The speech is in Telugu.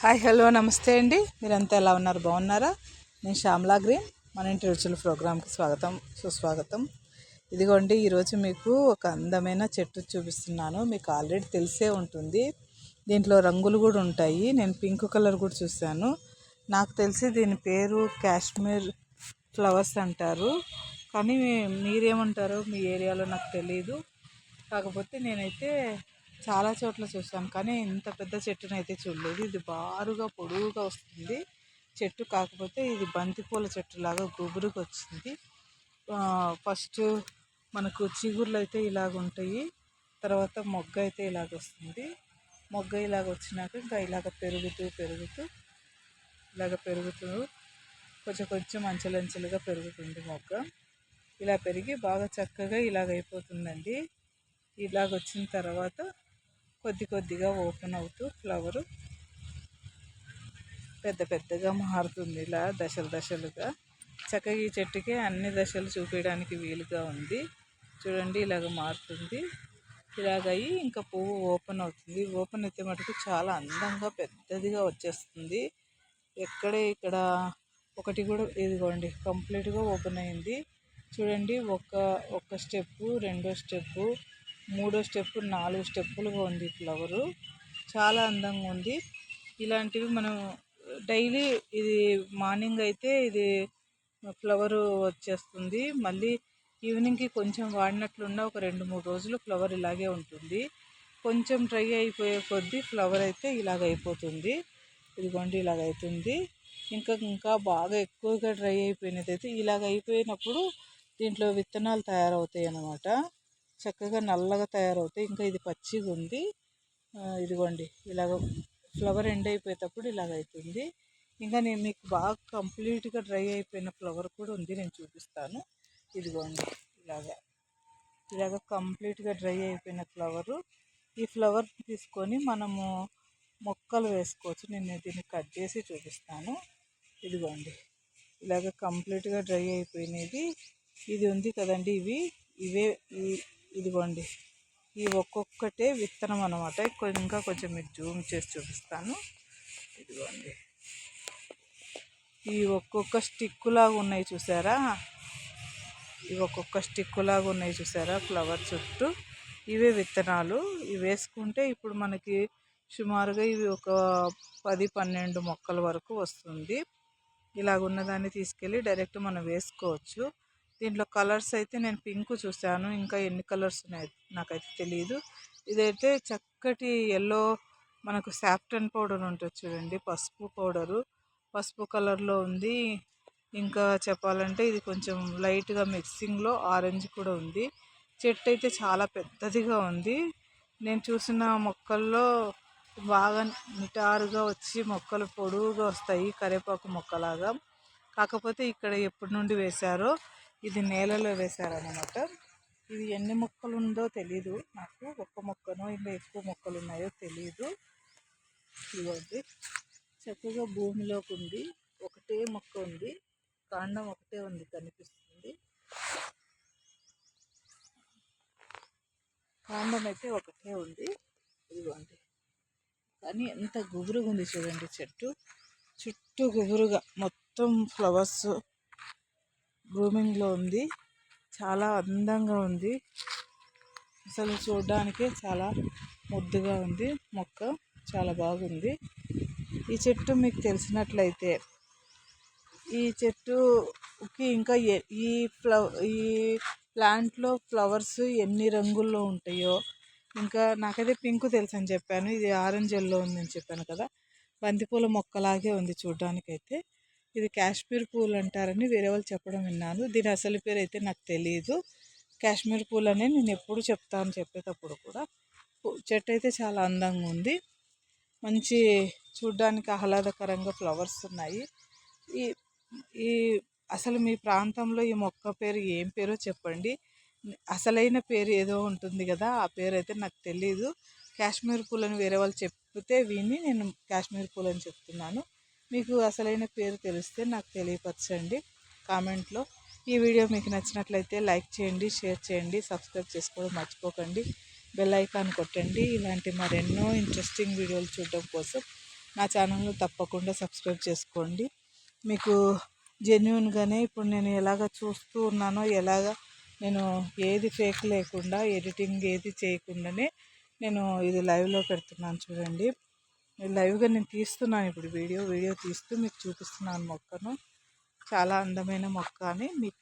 హాయ్ హలో నమస్తే అండి. మీరంతా ఎలా ఉన్నారు? బాగున్నారా? నేను శ్యామలా గ్రీన్. మన ఇంటి రుచుల ప్రోగ్రామ్కి స్వాగతం సుస్వాగతం. ఇదిగోండి ఈరోజు మీకు ఒక అందమైన చెట్టు చూపిస్తున్నాను. మీకు ఆల్రెడీ తెలిసే ఉంటుంది. దీంట్లో రంగులు కూడా ఉంటాయి. నేను పింక్ కలర్ కూడా చూశాను. నాకు తెలిసి దీని పేరు కాశ్మీర్ ఫ్లవర్స్ అంటారు. కానీ మీరేమంటారో మీ ఏరియాలో నాకు తెలియదు కాకపోతే నేనైతే చాలా చోట్ల చూసాం. కానీ ఇంత పెద్ద చెట్టును అయితే చూడలేదు. ఇది బారుగా పొడువుగా వస్తుంది. చెట్టు కాకపోతే ఇది బంతిపూల చెట్టు లాగా గుబురుగా వచ్చింది. ఫస్ట్ మనకు చిగుర్లు అయితే ఇలాగ ఉంటాయి. తర్వాత మొగ్గ అయితే ఇలాగ వస్తుంది. మొగ్గ ఇలాగ వచ్చినాక ఇంకా ఇలాగ పెరుగుతూ పెరుగుతూ ఇలాగ పెరుగుతూ కొంచెం కొంచెం అంచెలంచెలుగా పెరుగుతుంది మొగ్గ. ఇలా పెరిగి బాగా చక్కగా ఇలాగ అయిపోతుందండి. ఇలాగ వచ్చిన తర్వాత కొద్ది కొద్దిగా ఓపెన్ అవుతూ ఫ్లవరు పెద్ద పెద్దగా మారుతుంది ఇలా దశలు దశలుగా. చక్కగా ఈ చెట్టుకి అన్ని దశలు చూపించడానికి వీలుగా ఉంది. చూడండి ఇలాగ మారుతుంది. ఇలాగయ్యి ఇంకా పువ్వు ఓపెన్ అవుతుంది. ఓపెన్ అయితే మటుకు చాలా అందంగా పెద్దదిగా వచ్చేస్తుంది. ఎక్కడే ఇక్కడ ఒకటి కూడా ఇదిగోండి కంప్లీట్గా ఓపెన్ అయింది. చూడండి ఒక ఒక స్టెప్పు రెండో స్టెప్పు మూడో స్టెప్ నాలుగు స్టెప్పులుగా ఉంది ఫ్లవరు. చాలా అందంగా ఉంది. ఇలాంటివి మనం డైలీ ఇది మార్నింగ్ అయితే ఇది ఫ్లవరు వచ్చేస్తుంది. మళ్ళీ ఈవినింగ్కి కొంచెం వాడినట్లున్న ఒక రెండు మూడు రోజులు ఫ్లవర్ ఇలాగే ఉంటుంది. కొంచెం డ్రై అయిపోయే కొద్దీ ఫ్లవర్ అయితే ఇలాగ అయిపోతుంది. ఇదిగోండి ఇలాగ అవుతుంది ఇంకా ఇంకా బాగా ఎక్కువగా డ్రై అయిపోయినది అయితే ఇలాగ అయిపోయినప్పుడు దీంట్లో విత్తనాలు తయారవుతాయి అన్నమాట చక్కగా నల్లగా తయారవుతాయి. ఇంకా ఇది పచ్చిగా ఉంది. ఇదిగోండి. ఇలాగ ఫ్లవర్ ఎండ్ అయిపోయేటప్పుడు ఇలాగ అవుతుంది ఇంకా నేను మీకు బాగా కంప్లీట్గా డ్రై అయిపోయిన ఫ్లవర్ కూడా ఉంది. నేను చూపిస్తాను. ఇదిగోండి. ఇలాగా. ఇలాగ కంప్లీట్గా డ్రై అయిపోయిన ఫ్లవరు. ఈ ఫ్లవర్ తీసుకొని మనము మొక్కలు వేసుకోవచ్చు. నేను దీన్ని కట్ చేసి చూపిస్తాను. ఇదిగోండి. ఇలాగ కంప్లీట్గా డ్రై అయిపోయినది ఇది ఉంది కదండి ఇవి. ఇవే ఇదిగోండి. ఈ ఒక్కొక్కటే విత్తనం అనమాట ఇంకా కొంచెం మీకు జూమ్ చేసి చూపిస్తాను. ఇదిగోండి. ఈ ఒక్కొక్క స్టిక్కులాగా ఉన్నాయి చూసారా? ఇవి ఒక్కొక్క స్టిక్కులాగా ఉన్నాయి చూసారా? ఫ్లవర్ చుట్టూ ఇవే విత్తనాలు. ఇవి వేసుకుంటే ఇప్పుడు మనకి సుమారుగా ఇవి ఒక పది పన్నెండు మొక్కల వరకు వస్తుంది. ఇలాగ ఉన్నదాన్ని తీసుకెళ్ళి డైరెక్ట్ మనం వేసుకోవచ్చు. దీంట్లో కలర్స్ అయితే నేను పింక్ చూశాను. ఇంకా ఎన్ని కలర్స్ ఉన్నాయి నాకైతే తెలియదు ఇదైతే చక్కటి ఎల్లో మనకు సాఫ్టన్ పౌడర్ ఉంటుంది చూడండి పసుపు పౌడరు పసుపు కలర్లో ఉంది. ఇంకా చెప్పాలంటే ఇది కొంచెం లైట్గా మిక్సింగ్లో ఆరెంజ్ కూడా ఉంది. చెట్టు అయితే చాలా పెద్దదిగా ఉంది. నేను చూసిన మొక్కల్లో బాగా నిటారుగా వచ్చి మొక్కలు పొడువుగా వస్తాయి కరివేపాకు మొక్కలాగా. కాకపోతే ఇక్కడ ఎప్పటి నుండి వేశారో ఇది నేలలో వేశారనమాట ఇది ఎన్ని మొక్కలు ఉందో తెలీదు నాకు. ఒక్క మొక్కనో ఇంకా ఎక్కువ మొక్కలు ఉన్నాయో తెలీదు. ఇవ్వండి చక్కగా భూమిలోకి ఉంది. ఒకటే మొక్క ఉంది. కాండం ఒకటే ఉంది కనిపిస్తుంది. కాండం అయితే ఒకటే ఉంది. ఇదిగోండి. కానీ ఎంత గుబురుగా ఉంది చూడండి చెట్టు. చుట్టూ గుబురుగా మొత్తం ఫ్లవర్స్ గ్రూమింగ్లో ఉంది. చాలా అందంగా ఉంది. అసలు చూడడానికే చాలా ముద్దుగా ఉంది. మొక్క చాలా బాగుంది. ఈ చెట్టు మీకు తెలిసినట్లయితే ఈ చెట్టుకి ఇంకా ఈ ఫ్లవ ఈ ప్లాంట్లో ఫ్లవర్స్ ఎన్ని రంగుల్లో ఉంటాయో ఇంకా నాకైతే పింక్ తెలుసు అని చెప్పాను. ఇది ఆరెంజ్ ఎల్లో ఉందని చెప్పాను కదా. బంతిపూల మొక్కలాగే ఉంది చూడడానికైతే. ఇది కాశ్మీర్ పూలు అంటారని వేరే వాళ్ళు చెప్పడం విన్నాను. దీని అసలు పేరు అయితే నాకు తెలియదు కాశ్మీర్ పూలు అనే నేను ఎప్పుడు చెప్తాను చెప్పేటప్పుడు కూడా. చెట్టు అయితే చాలా అందంగా ఉంది. మంచి చూడ్డానికి ఆహ్లాదకరంగా ఫ్లవర్స్ ఉన్నాయి. ఈ ఈ అసలు మీ ప్రాంతంలో ఈ మొక్క పేరు ఏం పేరో చెప్పండి. అసలైన పేరు ఏదో ఉంటుంది కదా ఆ పేరు అయితే నాకు తెలియదు కాశ్మీర్ పూలని వేరే వాళ్ళు చెప్తే విని నేను కాశ్మీర్ పూలని చెప్తున్నాను. మీకు అసలైన పేరు తెలిస్తే నాకు తెలియపరచండి కామెంట్లో. ఈ వీడియో మీకు నచ్చినట్లయితే లైక్ చేయండి షేర్ చేయండి సబ్స్క్రైబ్ చేసుకోవడం మర్చిపోకండి. బెల్ ఐకాన్ కొట్టండి. ఇలాంటి మరెన్నో ఇంట్రెస్టింగ్ వీడియోలు చూడడం కోసం నా ఛానల్ను తప్పకుండా సబ్స్క్రైబ్ చేసుకోండి. మీకు జెన్యున్గానే ఇప్పుడు నేను ఎలాగ చూస్తూ ఉన్నానో ఎలాగ నేను ఏది ఫేక్ లేకుండా ఎడిటింగ్ ఏది చేయకుండానే నేను ఇది లైవ్లో పెడుతున్నాను చూడండి. లైవ్గా నేను తీస్తున్నాను ఇప్పుడు వీడియో వీడియో తీస్తూ మీకు చూపిస్తున్నాను మొక్కను. చాలా అందమైన మొక్క అని మీకు